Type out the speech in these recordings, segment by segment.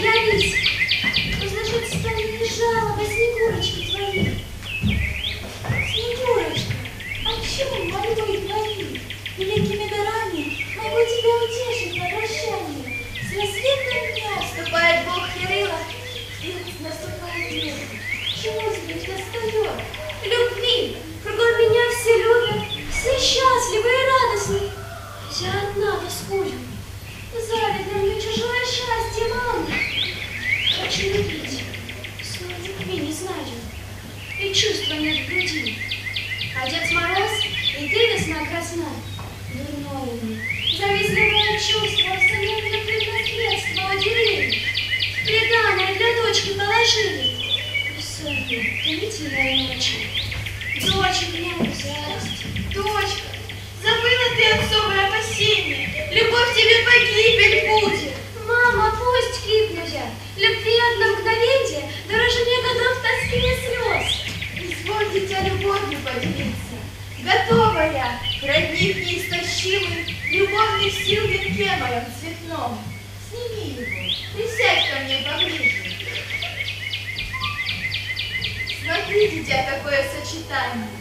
Явись, возложить стальные жалобы, Снегурочка твои. Снегурочка, а отчего мольбы твои великими дарами могу тебя утешить на прощание? С рассветом дня вступает Бог Ярыла, и наступает мир. Чего тебе не достает? Любви! Кругом меня все любят, все счастливы и радостны. Я одна тоскую. Завидно мне чужое счастье, мама. Хочу любить, но любви не знаю, и чувства нет в груди. А Дед Мороз и ты весна красна, дурное мне, завистливое чувство самом любви наследство уделили. Приданное для дочки положили. Бессонные, томительные ночи. Дочь моя радость, дочка, забыла ты отцовое опасение, любовь тебе погибель будет. Любовных сил венке моем цветном. Сними его, присядь ко мне поближе. Смотри, дитя, какое сочетание.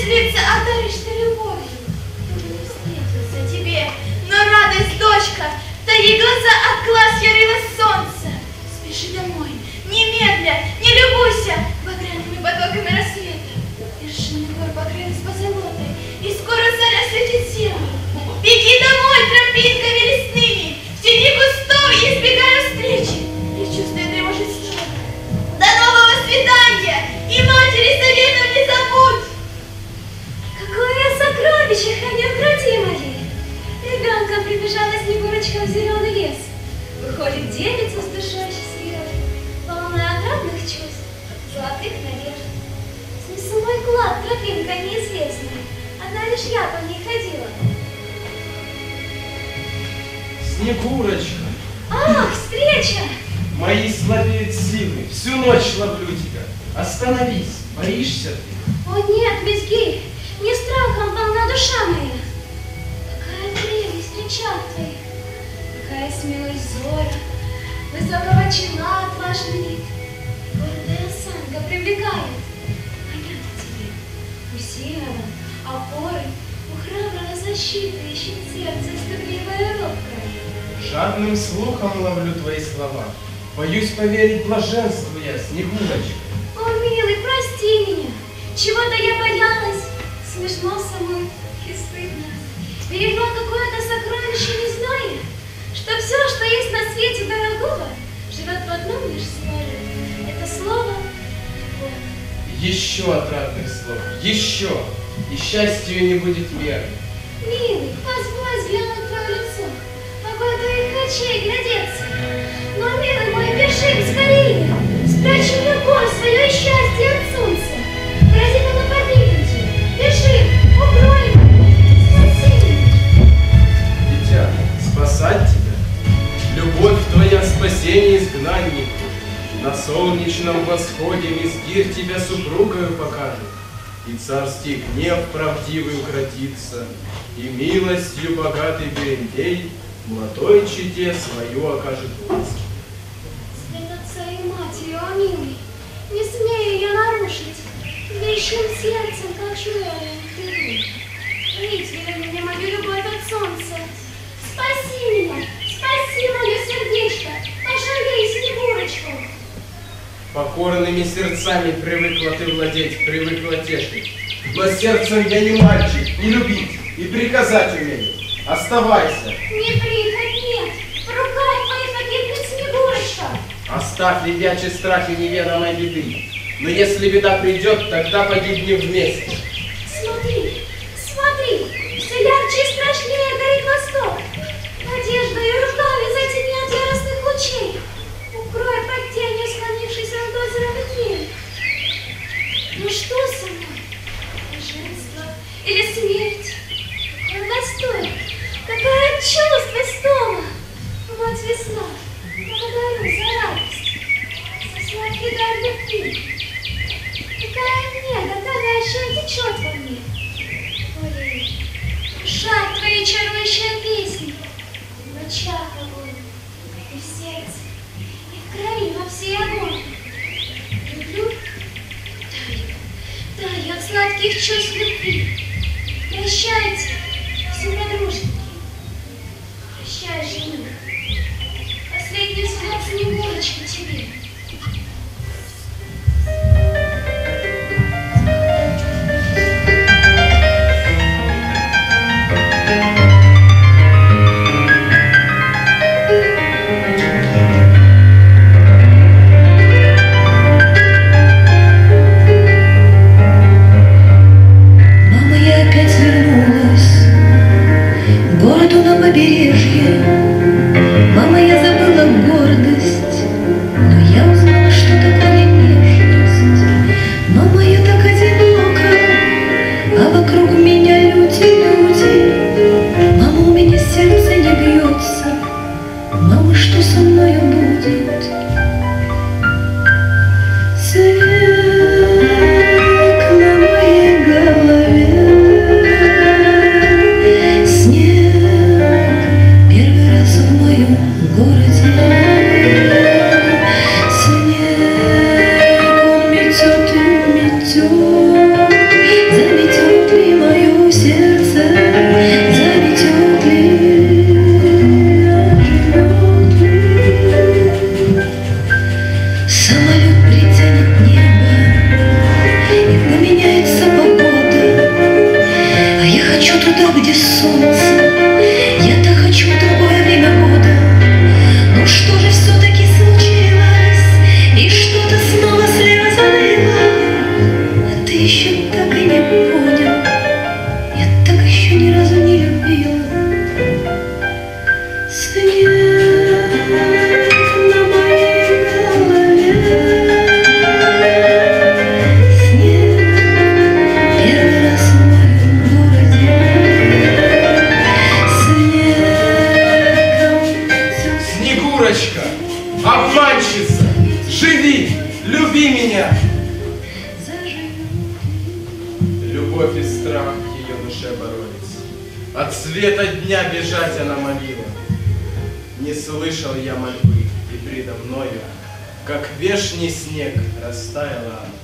Встречи лишь я по ней ходила. Снегурочка, Ах, встреча! мои слабеют силы, всю ночь ловлю тебя. Остановись, боишься ты? О нет, Мизгирь, не страхом полна душа моя. Какая прелесть речах твоих, какая смелость взора, высокого чина отважный вид. Защиты ищет сердце стыдливое робкое. Жадным слухом ловлю твои слова. Боюсь поверить блаженству я, Снегурочка. О, милый, прости меня. Чего-то я боялась. Смешно самой и стыдно. Берегла какое-то сокровище, не зная, что все, что есть на свете дорогого, живет в одном лишь слове. Это слово. Еще отрадных слов, еще, и счастью не будет меры. Милый, позволь взглянуть твое лицо, могу твоих очей глядеться. Но, милый мой, бежим скорее, спрячем любовь, свое счастье от солнца. Грози на погибнуть, бежим, укроем. Дитя, спасать тебя. Любовь твоя спасение изгнаннику. На солнечном восходе Мизгирь тебя супругою покажет. И царский гнев правдивый укротится, И милостью богатый Берендей Младой чете свою окажет власть. След отца и матери, о милый, не смею я нарушить. Вечным сердцем, как жуя, ты Притвели мне мою любовь от солнца. Спаси меня, спаси мое Покорными сердцами привыкла ты владеть, привыкла тешить. Но сердцем я не мальчик, не любить и приказать умею. Оставайся, Не в руках твоих погибнет Снегурочка. оставь ребячий страх и неведомой беды. Но если беда придет, тогда погибнем вместе. Смотри, смотри, все ярче и страшнее течет во мне. Ой, шаг твоей чарующая песни, в очах огонь, и в сердце, и в крови во всей огонь. Люблю, таю от сладких чувств любви. Прощайте, обманщица, живи, люби меня. Любовь и страх в ее душе боролись. От света дня бежать она молила. Не слышал я мольбы, и предо мною, как вешний снег, растаяла она.